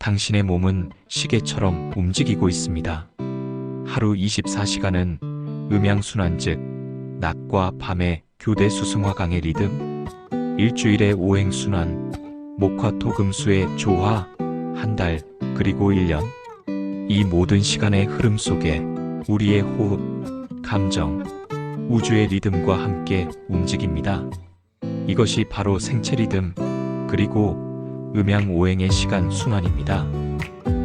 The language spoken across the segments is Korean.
당신의 몸은 시계처럼 움직이고 있습니다. 하루 24시간은 음양순환 즉 낮과 밤의 교대 수승화강의 리듬, 일주일의 오행순환, 목화토금수의 조화, 한 달, 그리고 1년. 이 모든 시간의 흐름 속에 우리의 호흡, 감정, 우주의 리듬과 함께 움직입니다. 이것이 바로 생체 리듬, 그리고 음양 오행의 시간 순환입니다.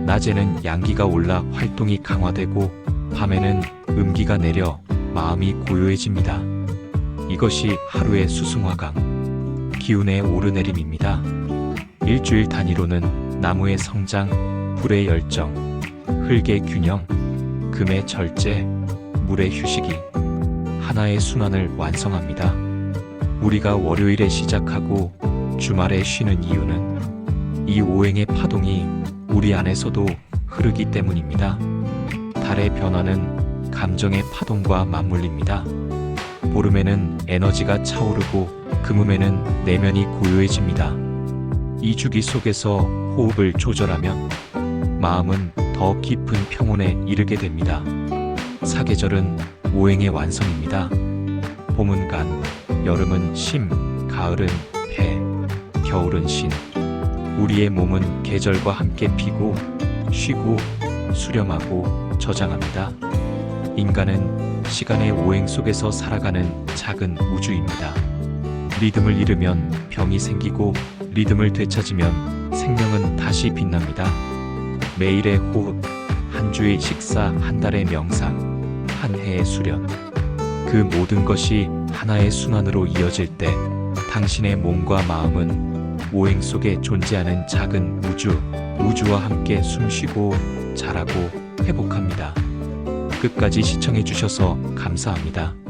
낮에는 양기가 올라 활동이 강화되고 밤에는 음기가 내려 마음이 고요해집니다. 이것이 하루의 수승화강, 기운의 오르내림입니다. 일주일 단위로는 나무의 성장, 불의 열정, 흙의 균형, 금의 절제, 물의 휴식이 하나의 순환을 완성합니다. 우리가 월요일에 시작하고 주말에 쉬는 이유는 이 오행의 파동이 우리 안에서도 흐르기 때문입니다. 달의 변화는 감정의 파동과 맞물립니다. 보름에는 에너지가 차오르고 금음에는 내면이 고요해집니다. 이 주기 속에서 호흡을 조절하면 마음은 더 깊은 평온에 이르게 됩니다. 사계절은 오행의 완성입니다. 봄은 간, 여름은 심, 가을은 배, 겨울은 신. 우리의 몸은 계절과 함께 피고, 쉬고, 수렴하고, 저장합니다. 인간은 시간의 오행 속에서 살아가는 작은 우주입니다. 리듬을 잃으면 병이 생기고, 리듬을 되찾으면 생명은 다시 빛납니다. 매일의 호흡, 한 주의 식사, 한 달의 명상, 한 해의 수련. 그 모든 것이 하나의 순환으로 이어질 때 당신의 몸과 마음은 오행 속에 존재하는 작은 우주, 우주와 함께 숨쉬고 자라고 회복합니다. 끝까지 시청해주셔서 감사합니다.